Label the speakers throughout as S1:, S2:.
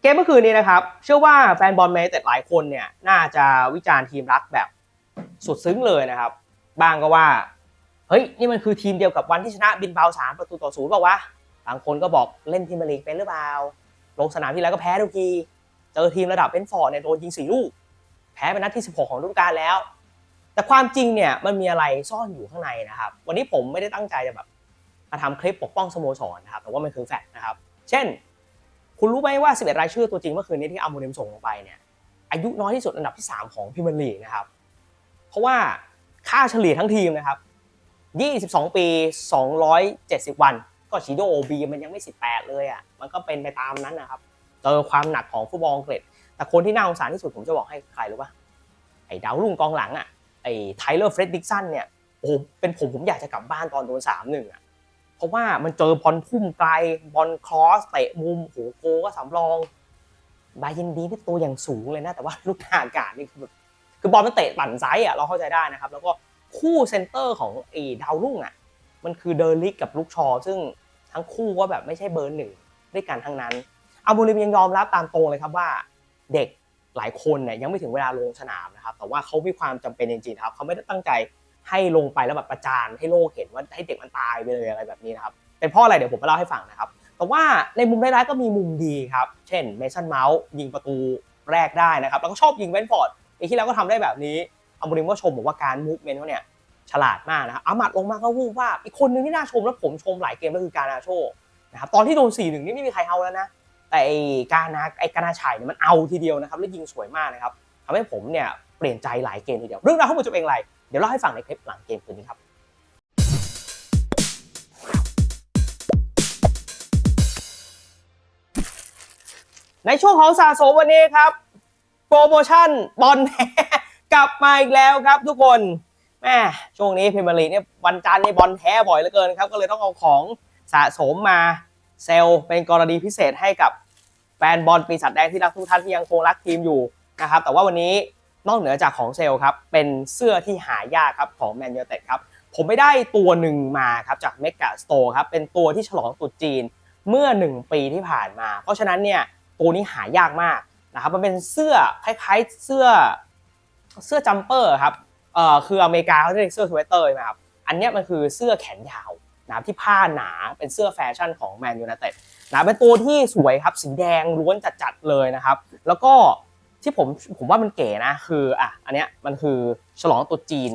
S1: เกมเมื่อคืนนี้นะครับ เชื่อว่าแฟนบอลแมนยูแต่หลายคนเนี่ยน่าจะวิจารณ์ทีมรักแบบสุดซึ้งเลยนะครับบางก็ว่า เฮ้ย นี่มันคือทีมเดียวกับวันที่ชนะบินเบาสามประตูต่อศูนย์เปล่าวะบางคนก็บอกเล่นทีมลีกเป็นหรือเปล่า ลงสนามที่แล้วก็แพ้ทุกที เจอทีมระดับเบนฟอร์ดเนี่ยโดนยิงสี่ลูก แพ้เป็นนัดที่ 16 ของฤดูกาลแล้ว แต่ความจริงเนี่ยมันมีอะไรซ่อนอยู่ข้างในนะครับ วันนี้ผมไม่ได้ตั้งใจจะแบบมาทำคลิปปกป้องสโมสรนะครับ แต่ว่ามันคือแฟกต์นะครับ เช่น คุณรู้ไหมว่า 11 รายชื่อตัวจริงเมื่อคืนนี้ที่อัลโมเนมส่งลงไปเนี่ยอายุน้อยที่สุดอันดับที่ 3 ของพรีเมียร์ลีนะครับ เพราะว่าค่าเฉลี่ยทั้งทีมนะครับ 22 ปี 270 วัน ก็ชิโดโอบีมันยังไม่ 18 เลยอะมันก็เป็นไปตามนั้นนะครับเจอความหนักของฟุตบอลอังกฤษแต่คนที่น่าสงสารที่สุดผมจะบอกให้ใครรู้ป่ะไอ้ดาวรุ่งกองหลังอะไอ้ไทเลอร์เฟรดดิกสันเนี่ยโอ้เป็นผมผมอยากจะกลับบ้านตอนโดน3-1อะ เพราะว่ามันเจอบอลทุ่มไกลบอลครอสเตะมุมโหโกก็สำรองบายินดีนี่ตัวอย่างสูงเลยนะ แต่ว่าลูกอากาศนี่คือแบบคือบอลมันเตะปั่นไซส์อะเราเข้าใจได้นะครับ แล้วก็คู่เซนเตอร์ของไอ้ดาวรุ่งอะมันคือเดอร์ลิกกับลูกชอ ซึ่งทั้งคู่ก็แบบไม่ใช่เบอร์หนึ่งด้วยกันทั้งนั้นอาบูริมยังยอมรับตามตรงเลยครับว่าเด็กหลายคนเนี่ยยังไม่ถึงเวลาลงสนามนะครับ แต่ว่าเขามีความจำเป็นจริงๆครับเขาไม่ได้ตั้งใจ ให้ลงไปแล้วแบบประจานให้โลกเห็นว่าให้เด็กมันตายไปเลยอะไรแบบนี้นะครับเป็นเพราะอะไรเดี๋ยวผมมาเล่าให้ฟังนะครับ แต่ว่าในมุมร้ายๆก็มีมุมดีครับ เช่นเมสันเมาส์ยิงประตูแรกได้นะครับ แล้วก็ชอบยิงเวนฟอร์ดปีที่แล้วก็ทำได้แบบนี้อามูริมก็ชมบอกว่าการมูฟเมนต์เขาเนี่ยฉลาดมากนะครับอามัดลงมาก็วูบว่าอีกคนนึงที่น่าชมแล้วผมชมหลายเกมก็คือการนาโชนะครับตอนที่โดน4-1นี่ไม่มีใครเอาแล้วนะแต่ไอ้การนาไอ้การนาชัยเนี่ยมันเอาทีเดียวนะครับแล้วยิงสวยมากนะครับทำให้ผมเนี่ยเปลี่ยนใจหลายเกมทีเดียวเรื่องราวทั้งหมดจะเป็นอะไร เดี๋ยวเล่าให้ฟังในคลิปหลังเกมคืนนี้ครับในช่วงของสะสมวันนี้ครับ โปรโมชั่นบอลแท้กลับมาอีกแล้วครับทุกคนแม่ช่วงนี้พรีเมียร์ลีเนี่ยวันจันทร์นี่บอลแท้บ่อยเหลือเกินครับ ก็เลยต้องเอาของสะสมมาเซลเป็นกรณีพิเศษให้กับแฟนบอลปีศาจแดงที่รักทุกท่านที่ยังคงรักทีมอยู่นะครับ แต่ว่าวันนี้ นอกเหนือจากของเซลล์ครับเป็นเสื้อที่หายากครับของแมนยูเต็ดครับผมไม่ได้ตัวหนึ่งมาครับจากเมกะสโตร์ครับเป็นตัวที่ฉลองตรุษจีนเมื่อ 1 ปีที่ผ่านมา เพราะฉะนั้นเนี่ยตัวนี้หายากมากนะครับมันเป็นเสื้อคล้ายๆเสื้อเสื้อจัมเปอร์ครับเอ่อคืออเมริกาเขาเรียกเสื้อสเวตเตอร์นะครับอันนี้มันคือเสื้อแขนยาวนะที่ผ้าหนาเป็นเสื้อแฟชั่นของแมนยู i นเต็ดนะเป็นตัวที่สวยครับสีแดงล้วนจัดๆเลยนะครับ แล้วก็ ที่ผมผมว่ามันเก๋นะคืออะอันเนี้ยมันคือฉลองตุจีน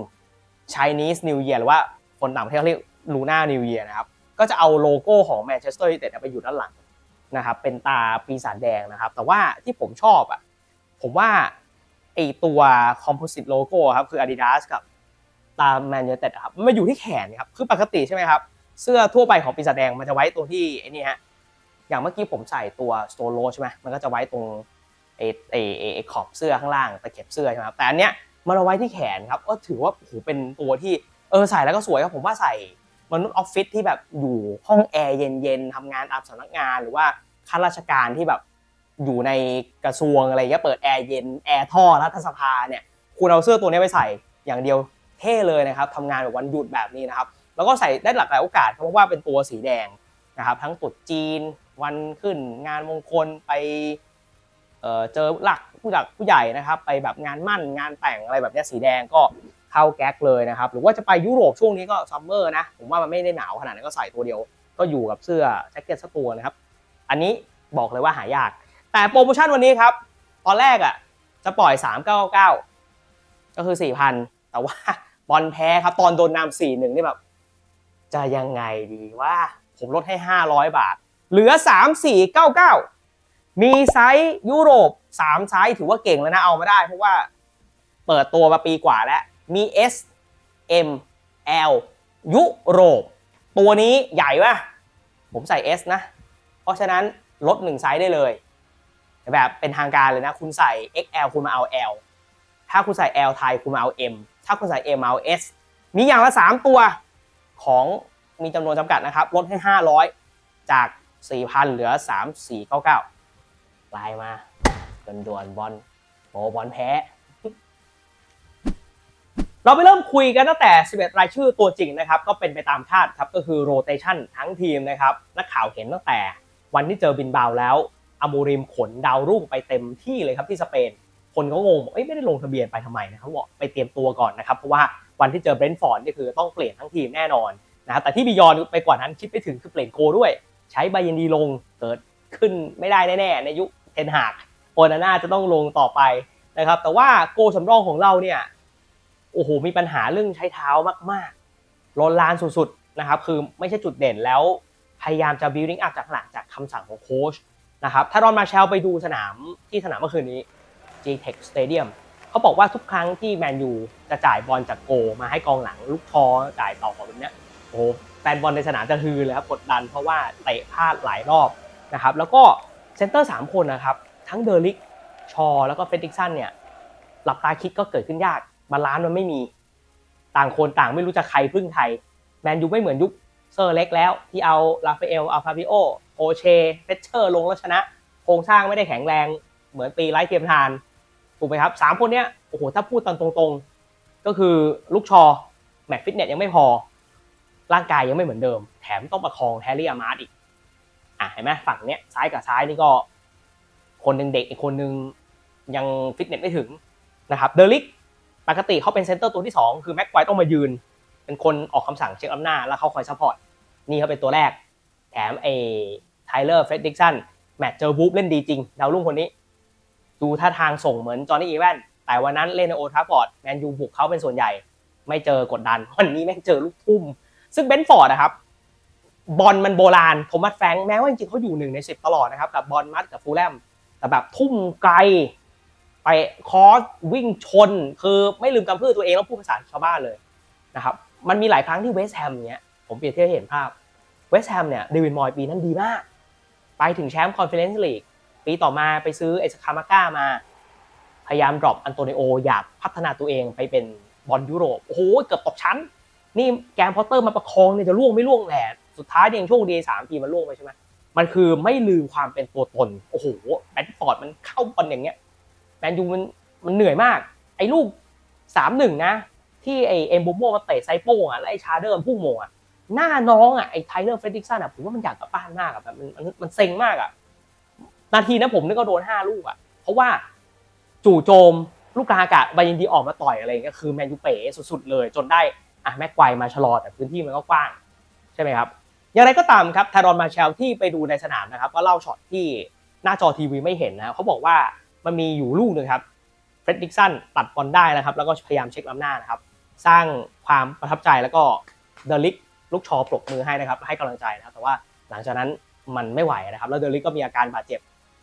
S1: Chinese New Year หรือว่าคนต่างประเทศเขาเรียก Luna New Year นะครับก็จะเอาโลโก้ของแมนเชสเตอร์ยูไนเต็ดไปอยู่ด้านหลังนะครับเป็นตาปีศาจแดงนะครับ แต่ว่าที่ผมชอบอะผมว่าไอตัวคอมโพสิตโลโก้ครับคือ Adidas กับตาแมนยูไนเต็ดครับมันมาอยู่ที่แขนครับคือปกติใช่ไหมครับ เสื้อทั่วไปของปีศาจแดงมันจะไว้ตรงที่ไอ้นี่ฮะอย่างเมื่อกี้ผมใส่ตัวสโตโลใช่ไหมมันก็จะไว้ตรง ไอ้ไอ้ไอ้ขอบเสื้อข้างล่างตะเข็บเสื้อใช่ไหมครับแต่อันเนี้ยมันเอาไว้ที่แขนครับก็ถือว่าโอ้โหเป็นตัวที่เออใส่แล้วก็สวยครับผมว่าใส่มนุษย์ออฟฟิศที่แบบอยู่ห้องแอร์เย็นๆทำงานตามสำนักงานหรือว่าข้าราชการที่แบบอยู่ในกระทรวงอะไรเงี้ยเปิดแอร์เย็นแอร์ท่อรัฐสภาเนี่ยคุณเอาเสื้อตัวนี้ไปใส่อย่างเดียวเท่เลยนะครับทำงานแบบวันหยุดแบบนี้นะครับ แล้วก็ใส่ได้หลากหลายโอกาสครับเพราะว่าเป็นตัวสีแดงนะครับ ทั้งตรุษจีน วันขึ้นงานมงคลไป เจอหลักผู้หลักผู้ใหญ่นะครับ ไปแบบงานมั่นงานแต่งอะไรแบบนี้สีแดงก็เข้าแก๊กเลยนะครับ หรือว่าจะไปยุโรปช่วงนี้ก็ซัมเมอร์นะ ผมว่ามันไม่ได้หนาวขนาดนั้นก็ใส่ตัวเดียว ก็อยู่กับเสื้อแจ็คเก็ตสักตัวนะครับ อันนี้บอกเลยว่าหายาก แต่โปรโมชั่นวันนี้ครับ ตอนแรกอะจะปล่อย 399 ก็คือ 4,000 แต่ว่าบอลแพ้ครับ ตอนโดนนำ4-1นี่แบบจะยังไงดีว่าผมลดให้ 500 บาท เหลือ 3499 มีไซส์ยุโรป 3 ไซส์ถือว่าเก่งแล้วนะเอามาได้ เพราะว่าเปิดตัวมาปีกว่าแล้ว มี S M L ยุโรป ตัวนี้ใหญ่ป่ะ ผมใส่ S นะ เพราะฉะนั้นลด1ไซส์ได้เลย แบบเป็นทางการเลยนะ คุณใส่ XL คุณมาเอา L ถ้าคุณใส่ L ไทยคุณมาเอา M ถ้าคุณใส่ M มาเอา S มีอย่างละ 3 ตัวของมีจำนวนจำกัดนะครับ ลดให้ 500 จาก 4,000 เหลือ 3499 ไลน์มาด่วนๆบอลโอบอลแพ้ เราไปเริ่มคุยกันตั้งแต่ 11 รายชื่อตัวจริงนะครับ ก็เป็นไปตามคาดครับ ก็คือโรเตชันทั้งทีมนะครับ นักข่าวเห็นตั้งแต่วันที่เจอบินบาวแล้วอามูริมขนดาวรุ่งไปเต็มที่เลยครับที่สเปน คนก็งงบอกเอ้ยไม่ได้ลงทะเบียนไปทำไมนะครับบอกไปเตรียมตัวก่อนนะครับเพราะว่าวันที่เจอเบรนท์ฟอร์ดนี่คือต้องเปลี่ยนทั้งทีมแน่นอนนะแต่ที่บียอนไปกว่านั้นคิดไปถึงคือเปลี่ยนโกด้วย ใช้บาเยนดีลงเกิดขึ้นไม่ได้แน่ๆในยุค เทนหากโอนาน่าจะต้องลงต่อไปนะครับ แต่ว่าโกสำรองของเราเนี่ยโอ้โหมีปัญหาเรื่องใช้เท้ามากๆลนลานสุดๆนะครับ คือไม่ใช่จุดเด่นแล้วพยายามจะ building up จากหลังจากคำสั่งของโค้ชนะครับถ้ารอนมาเชลไปดูสนามที่สนามเมื่อคืนนี้ G-Tech Stadium เขาบอกว่าทุกครั้งที่แมนยูจะจ่ายบอลจากโกมาให้กองหลังลูกทอจ่ายต่อแบบเนี้ยโอ้โหแฟนบอลในสนามจะฮือเลยครับกดดันเพราะว่าเตะพลาดหลายรอบนะครับ แล้วก็ เซนเตอร์สามคนนะครับ ทั้งเดอริก ชอ แล้วก็เฟรดดิกสันเนี่ย หลับตาคิดก็เกิดขึ้นยาก บาลานซ์มันไม่มี ต่างคนต่างไม่รู้จะใครพึ่งใคร แมนยูไม่เหมือนยุคเซอร์เล็กแล้ว ที่เอาลาฟาเอล อัลฟาบิโอ โอเชเฟเชอร์ลงแล้วชนะ โครงสร้างไม่ได้แข็งแรง เหมือนปีไร้เทียมทาน ถูกไหมครับสามคนเนี้ย โอ้โห ถ้าพูดตามตรงๆ ก็คือลูกชอ แมตช์ฟิตเนสยังไม่พอ ร่างกายยังไม่เหมือนเดิม แถมต้องประคองแฮร์รี่อามาร์ดอีก อะเห็นไหมฝั่งเนี้ยซ้ายกับซ้ายนี่ก็ คนหนึ่งเด็กอีกคนหนึ่งยังฟิตเนสไม่ถึงนะครับเดลิกปกติเขาเป็นเซนเตอร์ตัวที่ 2 คือแม็กควายต้องมายืน เป็นคนออกคำสั่งเช็คอำนาจแล้วเขาคอยซัพพอร์ตนี่เขาเป็นตัวแรก แถมเอไทเลอร์เฟรดดิกสันแมตช์เจอวูฟเล่นดีจริง ดาวรุ่งคนนี้ ดูท่าทางส่งเหมือนจอห์นนี่อีแวนแต่วันนั้นเล่นในโอทราฟอร์ดแมนยูบุกเขาเป็นส่วนใหญ่ ไม่เจอกดดัน วันนี้แม่งเจอลูกทุ่ม ซึ่งเบนฟอร์ดนะครับ บอลมันโบราณโทมัสแฟรงค์แม้ว่าจริงๆเขาอยู่หนึ่งในสิบตลอดนะครับกับบอลมัดกับฟูลแลมแต่แบบทุ่มไกลไปคอสวิ่งชน คือไม่ลืมกำพืชตัวเองแล้วพูดภาษาชาวบ้านเลยนะครับ มันมีหลายครั้งที่เวสต์แฮมเนี้ยผมเปรียบเทียบให้เห็นภาพเวสต์แฮมเนี่ยเดวิดมอยปีนั้นดีมาก ไปถึงแชมป์คอนเฟอเรนซ์ลีกปีต่อมาไปซื้อเอสคามาก้ามา พยายามดรอปอันโตนิโออยากพัฒนาตัวเองไปเป็นบอลยุโรปโอ้โหเกือบตกชั้น นี่แกมพอตเตอร์มาประคองเนี่ยจะล่วงไม่ล่วงแหละ สุดท้ายเนี่ยยังโชคดีสามทีมันล่วงไปใช่ไหมมันคือไม่ลืมความเป็นตัวตน โอ้โหแบนฟอร์ดมันเข้าบอลอย่างเงี้ยแมนยูมันมันเหนื่อยมาก ไอ้ลูกสามหนึ่งนะ ที่ไอเอ็มบูโมมาเตะไซโป้งอะแล้วไอชาเดอร์พุ่งโมงอะหน้าน้องอะไอไทเลอร์เฟรดิกสันอะผมว่ามันอยากกลับบ้านมากอะแบบมันมันเซ็งมากอะนาทีนั้นผมนึกก็โดนห้าลูกอะ เพราะว่าจู่โจมลูกกลางอากาศบายินดีออกมาต่อยอะไรเงี้ยคือแมนยูเป๋สุดๆเลย จนได้อะแม็กไกวมาชะลอแต่พื้นที่มันก็กว้าง ใช่ไหมครับ อย่างไรก็ตามครับทารอนมาเชลที่ไปดูในสนามนะครับก็เล่าช็อตที่หน้าจอทีวีไม่เห็นนะเขาบอกว่ามันมีอยู่ลูกหนึ่งครับเฟรดดิกสันตัดบอลได้นะครับ แล้วก็พยายามเช็คล้ำหน้านะครับ สร้างความประทับใจแล้วก็เดลิกลูกชอปรบมือให้นะครับ ให้กำลังใจนะครับ แต่ว่าหลังจากนั้นมันไม่ไหวนะครับ แล้วเดลิกก็มีอาการบาดเจ็บ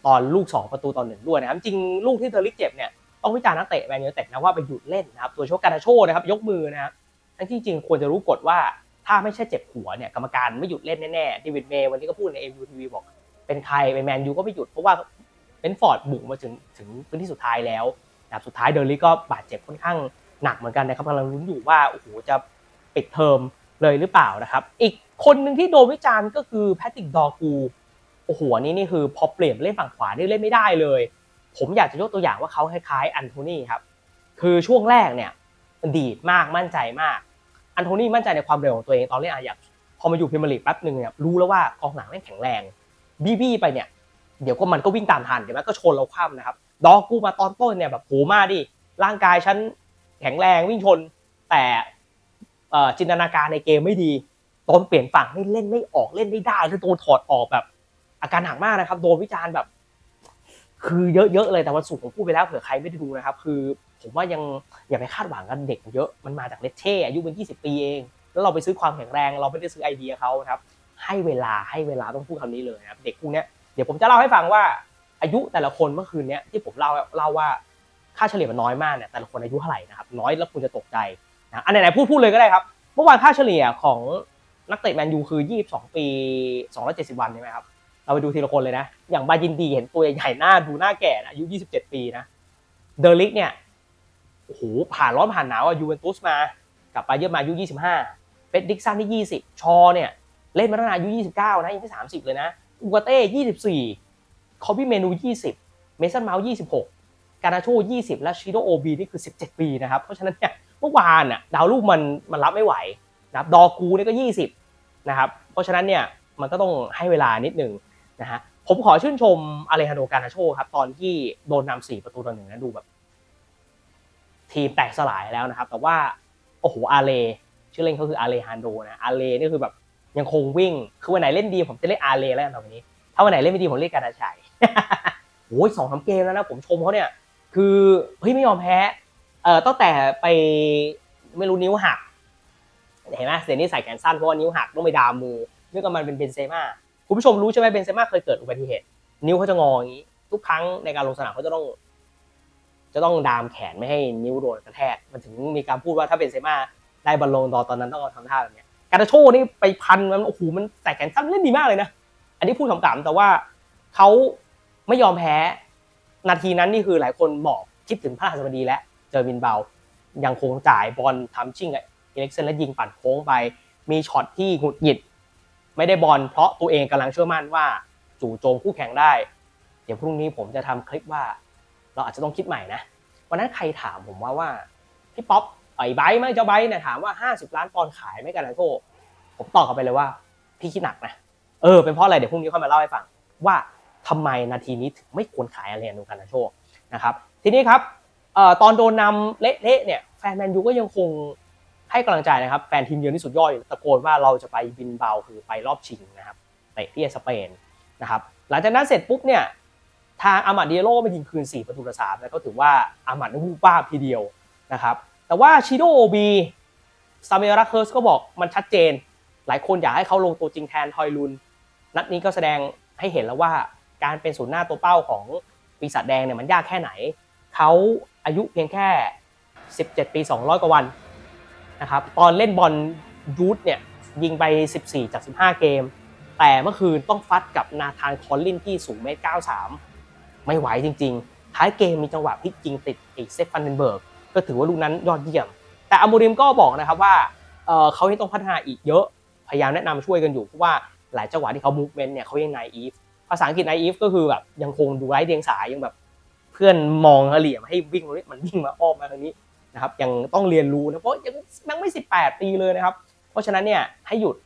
S1: ตอนลูก 2 ประตูตอนหนึ่งด้วยนะครับ จริงลูกที่เดลิกเจ็บเนี่ยต้องวิจารณ์นักเตะแมนยูเต็ดนะว่าไปหยุดเล่นนะครับตัวโชคการาโชนะครับยกมือนะครับทั้งที่จริงควรจะรู้กฎว่า ถ้าไม่ใช่เจ็บหัวเนี่ยกรรมการไม่หยุดเล่นแน่ๆเดวิดเมย์วันนี้ก็พูดในเอ็มยูทีวีบอก เป็นใครเป็นแมนยูก็ไม่หยุดเพราะว่าเบนฟอร์ดบุกมาถึงถึงพื้นที่สุดท้ายแล้วนะครับสุดท้ายเดลิกก็บาดเจ็บค่อนข้างหนักเหมือนกันนะครับกำลังลุ้นอยู่ว่าโอ้โหจะปิดเทอมเลยหรือเปล่านะครับ อีกคนหนึ่งที่โดนวิจารณ์ก็คือแพทริกดอร์กูโอ้โหอันนี้นี่คือพอเปลี่ยนเล่นฝั่งขวานี่เล่นไม่ได้เลย ผมอยากจะยกตัวอย่างว่าเขาคล้ายๆอันโทนี่ครับคือช่วงแรกเนี่ยดีดมากมั่นใจมาก อันโทนี่มั่นใจในความเร็วของตัวเองตอนเล่นอายักพอมาอยู่พรีเมียร์ลีกแป๊บหนึ่งเนี่ยรู้แล้วว่ากองหลังแม่งแข็งแรงบี้บี้ไปเนี่ยเดี๋ยวก็มันก็วิ่งตามทันเดี๋ยวมันก็ชนเราคว่ำนะครับดอกกูมาตอนต้นเนี่ยแบบโหมาดิร่างกายฉันแข็งแรงวิ่งชน แต่จินตนาการในเกมไม่ดี ตอนเปลี่ยนฝั่งไม่เล่นไม่ออกเล่นไม่ได้แล้วโดนถอดออกแบบ อาการหนักมากนะครับ โดนวิจารณ์แบบ คือเยอะๆเลยแต่วันศุกร์ผมพูดไปแล้วเผื่อใครไม่ได้ดูนะครับ คือผมว่ายังอย่าไปคาดหวังกันเด็กเยอะมันมาจากเลเช่อายุเป็น 20 ปีเอง แล้วเราไปซื้อความแข็งแรง เราไม่ได้ซื้อไอเดียเขานะครับ ให้เวลาให้เวลาต้องพูดคำนี้เลยนะครับเด็กพวกนี้เดี๋ยวผมจะเล่าให้ฟังว่าอายุแต่ละคนเมื่อคืนเนี้ยที่ผมเล่าเล่าว่าค่าเฉลี่ยมันน้อยมากเนี่ยแต่ละคนอายุเท่าไหร่นะครับน้อยแล้วคุณจะตกใจนะอันไหนๆพูดพูดเลยก็ได้ครับ เมื่อวานค่าเฉลี่ยของนักเตะแมนยูคือ 22 ปี 270 วันใช่ไหมครับ เราไปดูทีละคนเลยนะ อย่างบายินดีเห็นตัวใหญ่ๆหน้าดูหน้าแก่นะอายุ 27 ปีนะเดอริกเนี่ยโอ้โหผ่านร้อนผ่านหนาวอะยูเวนตุสมากลับไปเยอะมาอายุ 25เป็ดดิกซันที่ 20 ชอเนี่ยเล่นมาตั้งแต่อายุ 29 นะยังไม่ 30 เลยนะอูกาเต้ 24 คอบี้เมนู 20 เมสันเมาส์26 การาโช20 และชิโดโอบีนี่คือ 17 ปีนะครับ เพราะฉะนั้นเนี่ยเมื่อวานอะดาวลูกมันมันรับไม่ไหวนะครับ ดอกูเนี่ยก็ 20 นะครับ เพราะฉะนั้นเนี่ยมันก็ต้องให้เวลานิดหนึ่ง นะฮะผมขอชื่นชมอเลฮานโดกานาโชครับ ตอนที่โดนนำสี่ประตูต่อหนึ่งนะดูแบบ ทีมแตกสลายแล้วนะครับ แต่ว่า โอ้โหอาเล ชื่อเล่นเขาคืออาเลฮานโดนะอาเลนี่คือแบบยังคงวิ่ง คือวันไหนเล่นดีผมจะเรียกอาเลแล้วนต่อไปนี้ ถ้าวันไหนเล่นไม่ดีผมเรียกการนาชัยโอ้ยสองสามเกมแล้วนะผมชมเขาเนี่ย คือเฮ้ยไม่ยอมแพ้เอ่อตั้งแต่ไปไม่รู้นิ้วหักเห็นไหมเซนนี่ใส่แขนสั้นเพราะว่านิ้วหักต้องไปดามมือเนื่องจากมันเป็นเบนเซม่า คุณผู้ชมรู้ใช่ไหมเบนเซม่าเคยเกิดอุบัติเหตุ นิ้วเขาจะงออย่างนี้ ทุกครั้งในการลงสนามเขาจะต้อง จะต้องดามแขนไม่ให้นิ้วโดนกระแทก มันถึงมีการพูดว่าถ้าเบนเซม่าได้บอลลงดอตอนนั้นต้องเอาทำท่าแบบนี้การาโชนี่ไปพันมันโอ้โหมันใส่แขนสั้นเล่นดีมากเลยนะ อันนี้พูดขำๆแต่ว่าเขาไม่ยอมแพ้ นาทีนั้นนี่คือหลายคนบอกคิดถึงพระราชบดีแล้วเจอวินเบายังคงจ่ายบอลทำชิ่งกับเอเล็กเซนแล้วยิงปั่นโค้งไป มีช็อตที่หงุดหงิด ไม่ได้บอลเพราะตัวเองกำลังเชื่อมั่นว่าจู่โจมคู่แข่งได้ เดี๋ยวพรุ่งนี้ผมจะทำคลิปว่า เราอาจจะต้องคิดใหม่นะวันนั้นใครถามผมว่าว่าพี่ป๊อปไอ้ไบไหมเจ้าไบเนี่ยถามว่า 50 ล้านปอนด์ขายไหม่กันนะโชผมตอบกลับไปเลยว่า พี่คิดหนักนะเออเป็นเพราะอะไรเดี๋ยวพรุ่งนี้ค่อยมาเล่าให้ฟัง ว่าทำไมนาทีนี้ถึงไม่ควรขายอะไรนูกันนะโชนะครับทีนี้ครับตอนโดนนำเละๆเนี่ยแฟนแมนยูก็ยังคง ให้กำลังใจนะครับแฟนทีมเยือนที่สุดยอดอยตะโกนว่าเราจะไปบินเบาคือไปรอบชิงนะครับเตะที่สเปนนะครับหลังจากนั้นเสร็จปุ๊บเนี่ยทางอามาดเดียโลมายิงคืน 4 ประตูต่อ3แล้วก็ถือว่าอามาดนั้นวูบวาทีเดียวนะครับแต่ว่าชิโดโอบีซาเมราเคิร์สก็บอกมันชัดเจน หลายคนอยากให้เขาลงตัวจริงแทนทอยลุน นัดนี้ก็แสดงให้เห็นแล้วว่าการเป็นศูนย์หน้าตัวเป้าของปีศาจแดงเนี่ยมันยากแค่ไหน เขาอายุเพียงแค่ 17 ปี 200 กว่าวัน นะครับตอนเล่นบอลยูทเนี่ยยิงไป 14 จาก 15 เกม แต่เมื่อคืนต้องฟัดกับนาธานคอลลินที่สูงเมตร 93 ไม่ไหวจริง ๆ ท้ายเกมมีจังหวะพลิกยิงติดอีกเซฟฟันเดนเบิร์ก ก็ถือว่าลูกนั้นยอดเยี่ยม แต่อโมริมก็บอกนะครับว่าเขายังต้องพัฒนาอีกเยอะ พยายามแนะนำช่วยกันอยู่ เพราะว่าหลายจังหวะที่เขามูฟเมนต์เนี่ยเขายังไนอีฟ ภาษาอังกฤษไนอีฟก็คือแบบยังคงดูไร้เดียงสายังแบบเพื่อนมองเหลี่ยมให้วิ่งมันวิ่งมาอ้อมมาทางนี้ นะครับยังต้องเรียนรู้นะเพราะยังยังไม่ 18 ปีเลยนะครับ เพราะฉะนั้นเนี่ยให้หยุด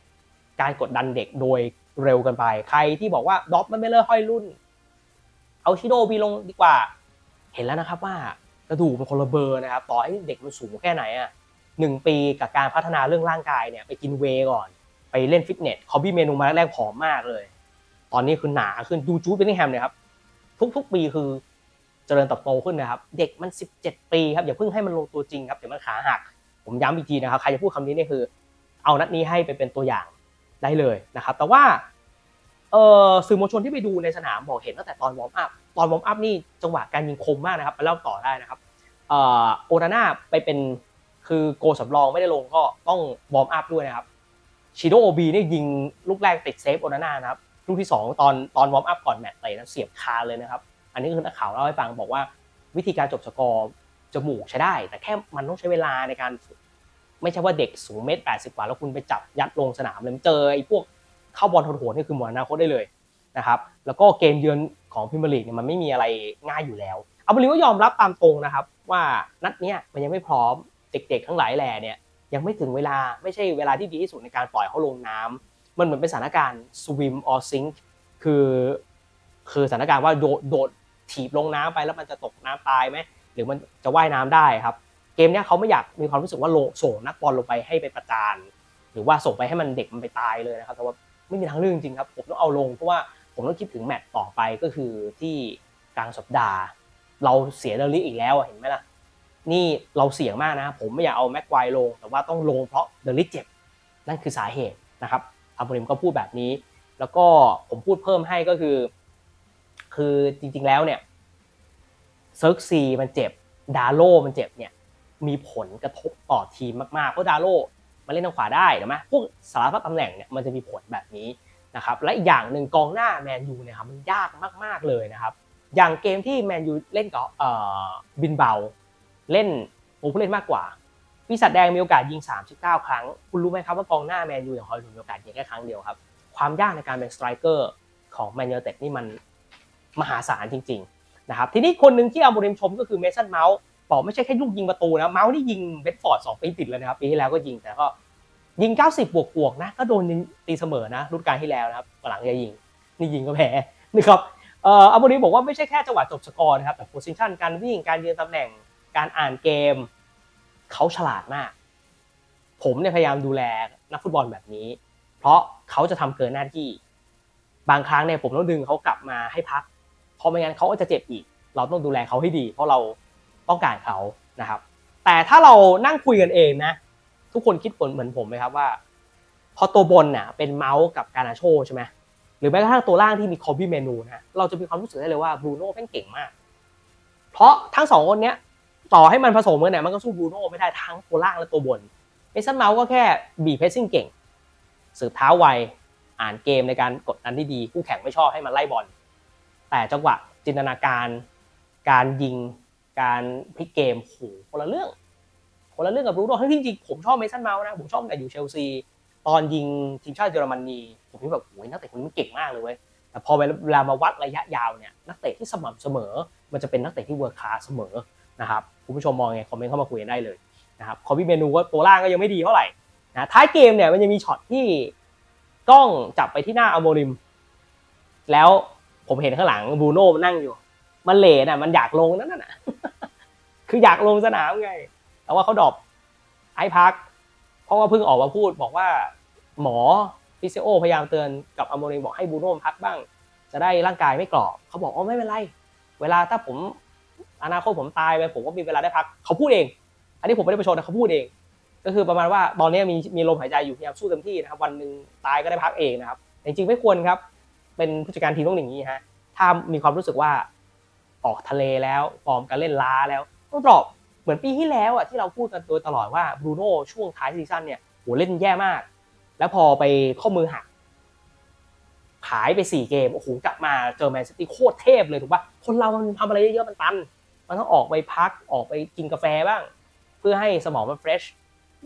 S1: การกดดันเด็กโดยเร็วกันไป ใครที่บอกว่าดอปมันไม่เลิกห้อยรุ่น เอาชิโดบีลงดีกว่า เห็นแล้วนะครับว่ากระดูกมันคนละเบอร์นะครับ ต่อให้เด็กมันสูงแค่ไหนอะหนึ่งปีกับการพัฒนาเรื่องร่างกายเนี่ยไปกินเวย์ก่อน ไปเล่นฟิตเนสคอบบี้เมนูมาแรกๆผอมมากเลย ตอนนี้คือหนาขึ้นดูจูดเบนนิงแฮมเนี่ยครับทุกๆปีคือ เจริญเติบโตขึ้นนะครับ เด็กมัน 17 ปีครับอย่าเพิ่งให้มันลงตัวจริงครับเดี๋ยวมันขาหัก ผมย้ำอีกทีนะครับใครจะพูดคำนี้เนี่ยคือ เอานัดนี้ให้ไปเป็นตัวอย่างได้เลยนะครับ แต่ว่าเออสื่อมวลชนที่ไปดูในสนามบอกเห็นตั้งแต่ตอนวอร์มอัพตอนวอร์มอัพนี่จังหวะการยิงคมมากนะครับไปเล่าต่อได้นะครับเออโอนาน่าไปเป็นคือโกสำรองไม่ได้ลงก็ต้องวอร์มอัพด้วยนะครับชิโดโอบีนี่ยิงลูกแรกติดเซฟโอนาน่านะครับลูกที่ 2 ตอนตอนวอร์มอัพก่อนแมตช์เตะนะเสียบคาเลยนะครับ อันนี้คือนักข่าวเล่าให้ฟังบอกว่า วิธีการจบสกอร์จมูกใช้ได้ แต่แค่มันต้องใช้เวลาในการ ไม่ใช่ว่าเด็กสูงเมตรแปดสิบกว่าแล้วคุณไปจับยัดลงสนามเลยเจอไอ้พวกเข้าบอลโหดๆนี่คือหมดอนาคตได้เลยนะครับแล้วก็เกมเยือนของพิมพ์ลีกเนี่ยมันไม่มีอะไรง่ายอยู่แล้วอาบริก็ยอมรับตามตรงนะครับ ว่านัดเนี้ยมันยังไม่พร้อมเด็กๆทั้งหลายแหล่เนี่ยยังไม่ถึงเวลาไม่ใช่เวลาที่ดีที่สุดในการปล่อยเขาลงน้ำมันเหมือนเป็นสถานการณ์ swim or sink คือ คือสถานการณ์ว่าโดดโดด ถีบลงน้ำไปแล้วมันจะตกน้ำตายไหมหรือมันจะว่ายน้ำได้ครับ เกมนี้เขาไม่อยากมีความรู้สึกว่าโลส่งนักบอลลงไปให้ไปประจานหรือว่าส่งไปให้มันเด็กมันไปตายเลยนะครับ แต่ว่าไม่มีทางเลือกจริงครับผมต้องเอาลงเพราะว่าผมต้องคิดถึงแมตต์ต่อไปก็คือที่กลางสัปดาห์ เราเสียเดลิอีกแล้วเห็นไหมล่ะนี่เราเสี่ยงมากนะผมไม่อยากเอาแม็กควายลง แต่ว่าต้องลงเพราะเดลิเจ็บนั่นคือสาเหตุนะครับอาบริมก็พูดแบบนี้ แล้วก็ผมพูดเพิ่มให้ก็คือ คือจริง ๆแล้วเนี่ยเซิร์กซีมันเจ็บดาโลมันเจ็บเนี่ยมีผลกระทบต่อทีมมากๆ เพราะดาโลมันเล่นทางขวาได้ถูกไหมพวกสารพัดตำแหน่งเนี่ยมันจะมีผลแบบนี้นะครับและอีกอย่างหนึ่งกองหน้าแมนยูเนี่ยครับมันยากมากๆเลยนะครับอย่างเกมที่แมนยูเล่นกับเอ่อบินเบา เล่นโอ้ผู้เล่นมากกว่าปีศาจแดงมีโอกาสยิง 39 ครั้ง คุณรู้ไหมครับว่ากองหน้าแมนยูอย่างฮอยลุนมีโอกาสยิงแค่ครั้งเดียวครับ ความยากในการเป็นสไตรเกอร์ของแมนยูเต็ดนี่มัน มหาศาลจริงๆนะครับทีนี้คนหนึ่งที่อามูริมชมก็คือเมสันเมาส์บอกไม่ใช่แค่ลูกยิงประตูนะเมาส์นี่ยิงเบดฟอร์ดสองปีติดเลยนะครับปีที่แล้วก็ยิงแต่ก็ยิง 90 บวกบวกๆนะก็โดนตีเสมอนะรุ่นการที่แล้วนะครับหลังจะยิงนี่ยิงก็แพ้นะครับเอ่ออาโมริบอกว่าไม่ใช่แค่จังหวะจบสกอร์นะครับแต่โพซิชันการวิ่งการยืนตำแหน่งการอ่านเกมเขาฉลาดมาก ผมเนี่ยพยายามดูแลนักฟุตบอลแบบนี้ เพราะเขาจะทำเกินหน้าที่ บางครั้งเนี่ยผมต้องดึงเขากลับมาให้พัก เพราะไม่งั้นเขาก็จะเจ็บอีก เราต้องดูแลเขาให้ดี เพราะเราต้องการเขานะครับ แต่ถ้าเรานั่งคุยกันเองนะ ทุกคนคิดเหมือนผมไหมครับว่า พอตัวบนน่ะเป็นเมาส์กับการาโชใช่ไหมหรือแม้กระทั่งตัวล่างที่มีคอ b บี้เมนูนะเราจะมีความรู้สึกได้เลยว่าบรูโน่แม่งเก่งมาก เพราะทั้งสองคนเนี้ยต่อให้มันผสมกันเนี่ยมันก็สู้บรูโน่ไม่ได้ทั้งตัวล่างและตัวบนเมสันเมาส์ก็แค่บีเพสซิ่งเก่ง สืบเท้าไวอ่านเกมในการกดดันที่ดีคู่แข่งไม่ชอบให้มันไล่บอล แต่จังหวะจินตนาการ การยิง การพลิกเกมโหคนละเรื่อง คนละเรื่องกับรูโน่ทั้งที่จริงผมชอบเมสันเมาส์นะ ผมชอบแต่อยู่เชลซี ตอนยิงทีมชาติเยอรมนีผมคิดแบบโอ้ยนักเตะคนนี้มันเก่งมากเลยเว้ยแต่พอเวลามาวัดระยะยาวเนี่ยนักเตะที่สม่ำเสมอ มันจะเป็นนักเตะที่เวิร์คคาเสมอนะครับคุณผู้ชมมองไงคอมเมนต์เข้ามาคุยกันได้เลยนะครับคอมบี้เมนูก็ตัวล่างก็ยังไม่ดีเท่าไหร่นะท้ายเกมเนี่ยมันยังมีช็อตที่กล้องจับไปที่หน้าอโมริม แล้ว ผมเห็นข้างหลังบูโน่มันนั่งอยู่ มันเลน่ะ มันอยากลงนั่นน่ะ คืออยากลงสนามไง แต่ว่าเขาดรอปไอ้พักเพราะว่าเพิ่งออกมาพูดบอกว่า หมอฟิซิโอพยายามเตือนกับอโมริบอกให้บูโน่พักบ้าง จะได้ร่างกายไม่กรอบ เขาบอกอ๋อไม่เป็นไร เวลาถ้าผมอนาคตผมตายไปผมก็มีเวลาได้พัก เขาพูดเอง อันนี้ผมไม่ได้ประชดนะเขาพูดเอง ก็คือประมาณว่าตอนนี้มีมีลมหายใจอยู่พยายามสู้เต็มที่นะครับวันหนึ่งตายก็ได้พักเองนะครับจริงๆไม่ควรครับ เป็นผู้จัดการทีมต้องอย่างนี้ฮะถ้ามีความรู้สึกว่าออกทะเลแล้วฟอร์มการเล่นล้าแล้วต้องดรอปเหมือนปีที่แล้วอะที่เราพูดกันโดยตลอดว่าบรูโน่ช่วงท้ายซีซั่นเนี่ยโหเล่นแย่มาก แล้วพอไปข้อมือหักหายไปสี่เกมโอ้โหกลับมาเจอแมนซิตี้โคตรเทพเลยถูกปะคนเรามันทำอะไรเยอะๆมันตัน มันต้องออกไปพักออกไปกินกาแฟบ้าง เพื่อให้สมองมันเฟรช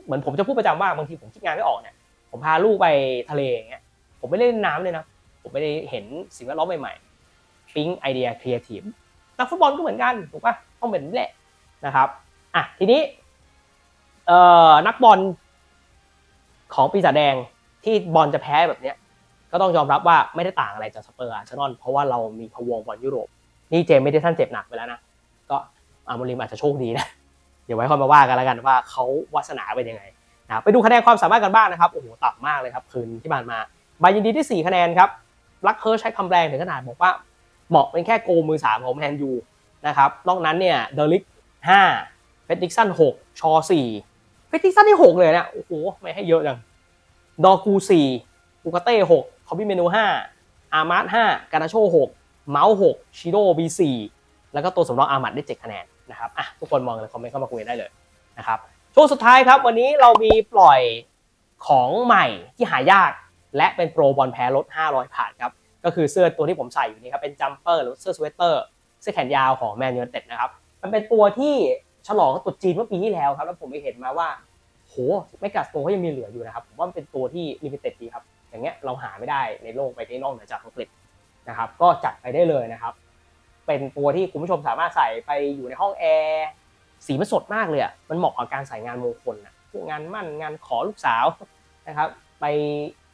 S1: เหมือนผมจะพูดประจำว่าบางทีผมคิดงานไม่ออกเนี่ยผมพาลูกไปทะเลอย่างเงี้ยผมไม่เล่นน้ำเลยนะ ผมไม่ได้เห็นสิ่งแวดล้อมใหม่ๆปิ๊งไอเดียครีเอทีฟนักฟุตบอลก็เหมือนกันถูกปะต้องเป็นแบบนี้แหละนะครับอะทีนี้เอ่อนักบอลของปีศาจแดงที่บอลจะแพ้แบบเนี้ยก็ต้องยอมรับว่าไม่ได้ต่างอะไรจากสเปอร์อาร์เซนอลเพราะว่าเรามีพวงบอลยุโรป นี่เจมส์ไม่ได้ท่านเจ็บหนักไปแล้วนะ ก็อาร์โมริมอาจจะโชคดีนะ เดี๋ยวไว้ค่อยมาว่ากันแล้วกันว่าเขาวาสนาเป็นยังไงนะไปดูคะแนนความสามารถกันบ้างนะครับ โอ้โห ต่ำมากเลยครับ คืนที่ผ่านมาบายินดีที่ 4 คะแนนครับ ลักเคิร์ใช้คำแรงถึงขนาดบอกว่าเหมาะเป็นแค่โกมือ 3 ของแมนยูนะครับนอกนั้นเนี่ยเดลิก5เฟดดิกสัน6ชอ4เฟดดิกสันที่ 6 เลยเนะโอ้โหไม่ให้เยอะจังดอกู4อูกาเต้6คอมบิเมนู 5 อาร์มาร์5การาโช6เมาส์6ชิโร่บี4แล้วก็ตัวสำรองอาร์มัดได้7คะแนนนะครับอะทุกคนมองเลยคอมเมนต์เข้ามาคุยกันได้เลยนะครับช่วงสุดท้ายครับวันนี้เรามีปล่อยของใหม่ที่หายาก และเป็นโปรบอลแพ้ลด 500 ผ่านครับ ก็คือเสื้อตัวที่ผมใส่อยู่นี่ครับ เป็นจัมเปอร์หรือเสื้อสเวตเตอร์เสื้อแขนยาวของแมนยูเต็ดนะครับ มันเป็นตัวที่ฉลองตรุษจีนเมื่อปีที่แล้วครับ แล้วผมไปเห็นมาว่า โหไม่กัสโตเขายังมีเหลืออยู่นะครับ ผมว่ามันเป็นตัวที่ลิมิเต็ดดีครับ อย่างเงี้ยเราหาไม่ได้ในโลกไปที่นอกเหนือจากอังกฤษนะครับ ก็จัดไปได้เลยนะครับ เป็นตัวที่คุณผู้ชมสามารถใส่ไปอยู่ในห้องแอร์สีมันสดมากเลยอะ มันเหมาะกับการใส่งานมงคลนะงานมั่นงานขอลูกสาวนะครับ ไป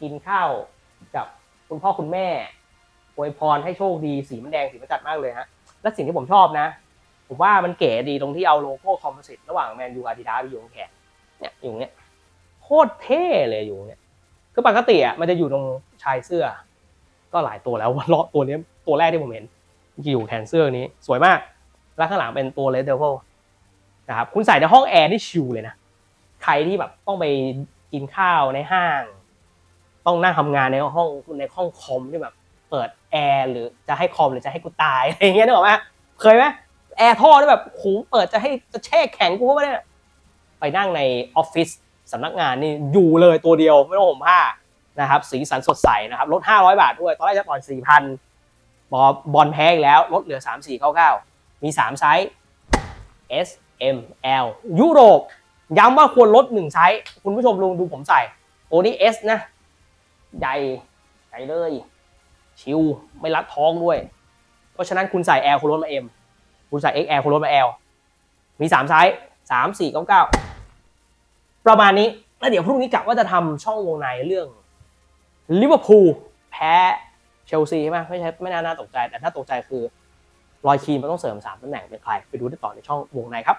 S1: กินข้าวกับคุณพ่อคุณแม่อวยพรให้โชคดีสีมันแดงสีมันจัดมากเลยฮะและสิ่งที่ผมชอบนะ ผมว่ามันเก๋ดีตรงที่เอาโลโก้คอมโพสิตระหว่างแมนยูอาดิดาไปอยู่ตรงแขนเนี่ยอยู่เนี้ยโคตรเท่เลยอยู่เนี้ยคือปกติอะมันจะอยู่ตรงชายเสื้อ ก็หลายตัวแล้วว่าเลาะตัวนี้ตัวแรกที่ผมเห็นอยู่แขนเสื้อนี้ สวยมาก แล้วข้างหลังเป็นตัวเลเดอร์โนะครับคุณใส่ในห้องแอร์นี่ชิลเลยนะใครที่แบบต้องไปกินข้าวในห้าง ต้องนั่งทำงานในห้องในห้องคอมที่แบบ เปิดแอร์หรือจะให้คอมหรือจะให้กูตายอะไรเงี้ยนึกออกไหมเคยไหมแอร์ท่อที่แบบโหเปิดจะให้จะแช่แข็งกูเข้าไปเนี่ยไปนั่งในออฟฟิศสำนักงานนี่อยู่เลยตัวเดียวไม่ต้องห่มผ้านะครับสีสันสดใสนะครับลด 500 บาทด้วย ตอนแรกจะปล่อย4,000บอบอลแพ้อีกแล้วลดเหลือ 3499 มี 3 ไซส์ S M L ยุโรปย้ำว่าควรลด 1 ไซส์ คุณผู้ชมลองดูผมใส่โอ้นี่ S นะ ใหญ่ใหญ่เลย ชิวไม่รัดท้องด้วย เพราะฉะนั้นคุณใส่ L คุณลดมา M คุณใส่ XL คุณลดมา L มี 3 ไซส์ 3 4 9 9 ประมาณนี้ แล้วเดี๋ยวพรุ่งนี้กลับว่าจะทำช่องวงในเรื่องลิเวอร์พูลแพ้เชลซีใช่ไหมไม่ใช่ไม่น่าน่าตกใจ แต่ถ้าตกใจคือรอยคีนมันต้องเสริมสามตำแหน่งเป็นใคร ไปดูได้ต่อในช่องวงในครับ